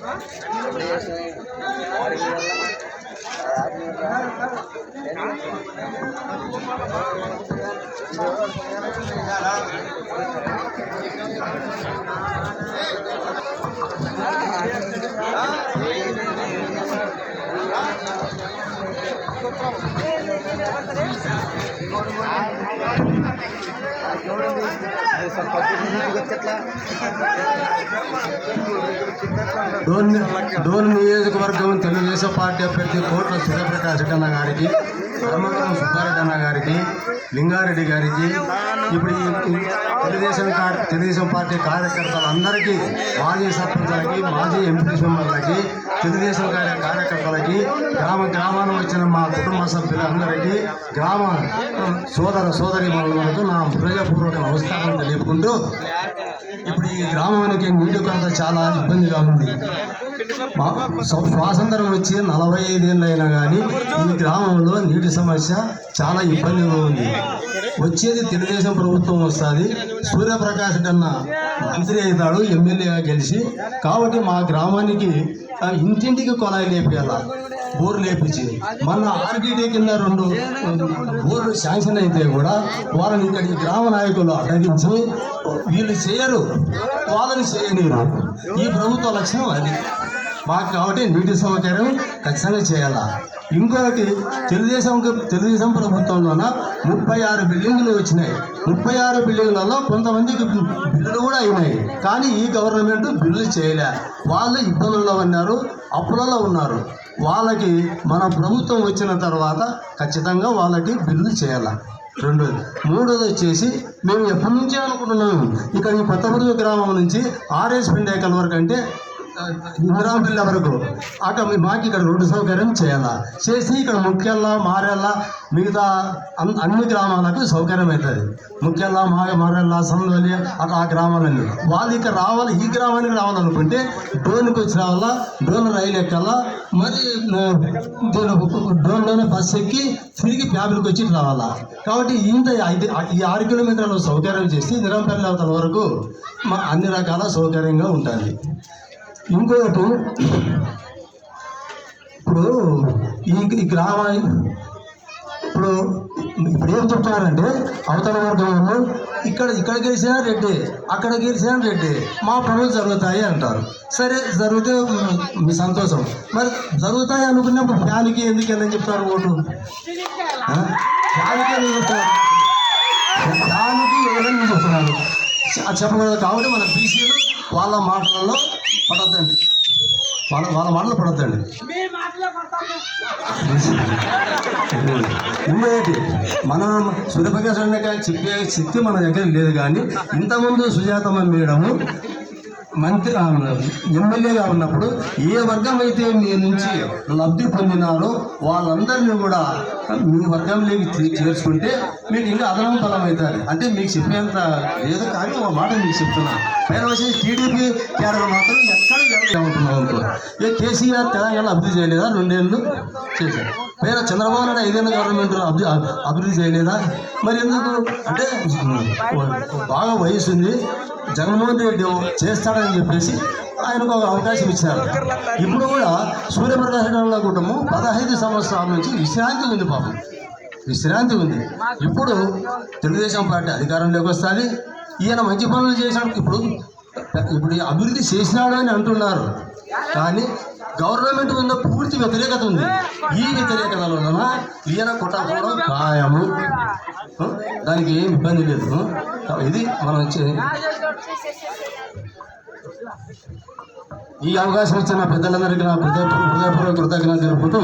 డోన్ డోన్ నియోజకవర్గం తెలుగుదేశం పార్టీ అభ్యర్థి కోట్ల సూర్యప్రకాశ్ అన్న గారికి ధర్మవరం సుబ్బారెడ్డి అన్న గారికి లింగారెడ్డి గారికి ఇప్పుడు ఈ తెలుగుదేశం తెలుగుదేశం పార్టీ కార్యకర్తలందరికీ మాజీ సర్పంచ్లకి మాజీ ఎంపీ మెంబర్లకి తెలుగుదేశం కార్య కార్యకర్తలకి గ్రామ గ్రామాన వచ్చిన మా కుటుంబ సభ్యులందరికీ గ్రామ సోదర సోదరి మనకు నా హృదయపూర్వక నమస్కారం తెలుపుకుంటూ ఇప్పుడు ఈ గ్రామానికి నీటి కొరత చాలా ఇబ్బందిగా ఉంది. స్వాతంత్రం వచ్చి నలభై ఐదేళ్ళు అయినా కానీ ఈ గ్రామంలో నీటి సమస్య చాలా ఇబ్బందిగా ఉంది. వచ్చేది తెలుగుదేశం ప్రభుత్వం వస్తుంది. సూర్యప్రకాష్ కన్నా మంత్రి అవుతాడు ఎమ్మెల్యేగా గెలిచి. కాబట్టి మా గ్రామానికి ఇంటింటికి కొలాయి లేపియాల? బోర్ లేపించి. మొన్న ఆర్డీటీ కింద రెండు బోర్లు శాంక్షన్ అయితే కూడా వాళ్ళని ఇక్కడికి గ్రామ నాయకులు అడ్డగించి వీళ్ళు చేయరు వాళ్ళని చేయనీరు. ఈ ప్రభుత్వ లక్ష్యం అది. మాకు కాబట్టి నీటి సౌకర్యం ఖచ్చితంగా చేయాలా? ఇంకొకటి తెలుగుదేశం తెలుగుదేశం ప్రభుత్వంలోన ముప్పై ఆరు బిల్డింగ్లు వచ్చినాయి. ముప్పై ఆరు బిల్డింగ్లలో కొంతమందికి బిల్లులు కూడా అయినాయి. కానీ ఈ గవర్నమెంట్ బిల్లు చేయలే. వాళ్ళు ఇబ్బందుల్లో ఉన్నారు అప్పులలో ఉన్నారు. వాళ్ళకి మన ప్రభుత్వం వచ్చిన తర్వాత ఖచ్చితంగా వాళ్ళకి బిల్లు చేయాలి? రెండోది. మూడోది వచ్చేసి మేము ఎప్పటి నుంచే అనుకుంటున్నాము? ఇక్కడ ఈ కొత్తపూర్వ గ్రామం నుంచి ఆర్ఎస్ పిండేకల్ వరకు అంటే ఇంద్రాంపల్లి వరకు అక్కడ మాకు ఇక్కడ రోడ్డు సౌకర్యం చేయాలా? చేసి ఇక్కడ ముఖ్యల్లా మారెల్లా మిగతా అన్ని గ్రామాలకు సౌకర్యం అవుతుంది ముఖ్యల్లా మా మారెల్లా సందోలి అట్లా ఆ గ్రామాలన్నీ. వాళ్ళు ఇక్కడ రావాలి ఈ గ్రామానికి రావాలనుకుంటే డ్రోన్కి వచ్చి రావాలా డ్రోన్ రైలు ఎక్కాలా మరి డ్రోన్లోనే బస్సు ఎక్కి తిరిగి ఫ్యామిలీకి వచ్చి రావాలా. కాబట్టి ఇంత ఐదు ఈ ఆరు కిలోమీటర్ల సౌకర్యం చేసి నిరంపల్లి అవతల వరకు అన్ని రకాల సౌకర్యంగా ఉంటుంది ఇంకొకటి ఇప్పుడు ఈ ఈ గ్రామ ఇప్పుడు ఇప్పుడు ఏం చెప్తున్నారంటే అవతల వర్గంలో ఇక్కడ ఇక్కడ గెలిచినా రెడ్డి అక్కడ గెలిచినా రెడ్డి మా పనులు జరుగుతాయి అంటారు. సరే జరిగితే మీ సంతోషం. మరి జరుగుతాయి అనుకున్నప్పుడు ఫ్యాన్కి ఎందుకు వెళ్ళని చెప్తారు ఓటు? ఫ్యాన్కి ఎందుకు చెప్తారు? ఫ్యాన్కి ఎవరని చెప్తున్నారు. చెప్పకూడదు కాబట్టి మన బీసీలు వాళ్ళ మాటలలో పడద్దండి. వాళ్ళ వాళ్ళ మాటలు పడద్దండి. ఇంకోటి మనం సూర్యప్రకాశ్ అనే చెప్పే శక్తి మన దగ్గర లేదు కానీ ఇంతకుముందు సుజాతమ్మ మేడము మంత్రి ఎమ్మెల్యేగా ఉన్నప్పుడు ఏ వర్గం అయితే మీ నుంచి లబ్ధి పొందినారో వాళ్ళందరినీ కూడా మీ వర్గంలోకి చేర్చుకుంటే మీకు ఇంకా అదనం బలం అవుతుంది అంటే మీకు చెప్పేంత లేదు కానీ ఒక మాట మీకు చెప్తున్నా. పైన వచ్చేసి టీడీపీ కేడర్ మాత్రం ఎక్కడ ఉంటున్నాం అనుకో. ఏ కేసీఆర్ తెలంగాణ అభివృద్ధి చేయలేదా? రెండేళ్ళు చేశారు. పైన చంద్రబాబు నాయుడు ఐదేళ్ళ గవర్నమెంట్ అభి అభివృద్ధి చేయలేదా? మరి ఎందుకు? అంటే బాగా వయసు ఉంది జగన్మోహన్ రెడ్డి చేస్తాడని చెప్పేసి ఆయనకు ఒక అవకాశం ఇచ్చారు. ఇప్పుడు కూడా సూర్యప్రకాశ్ రెడ్డి కుటుంబం పదహైదు సంవత్సరాల నుంచి విశ్రాంతి ఉంది పాపం. విశ్రాంతి ఉంది. ఇప్పుడు తెలుగుదేశం పార్టీ అధికారంలోకి వస్తుంది. ఈయన మంచి పనులు చేశాడు. ఇప్పుడు ఇప్పుడు అభివృద్ధి చేసినాడు అని అంటున్నారు. కానీ గవర్నమెంట్ మీద పూర్తి వ్యతిరేకత ఉంది ఈ వ్యతిరేకత వలన ఈయన కొట్టకపోవడం ఖాయము? దానికి ఏం ఇబ్బంది లేదు? ఇది మనం ఈ అవకాశం ఇచ్చిన పెద్దలందరికీ నా హృదయపూర్వక కృతజ్ఞత తెలుపుకుంటూ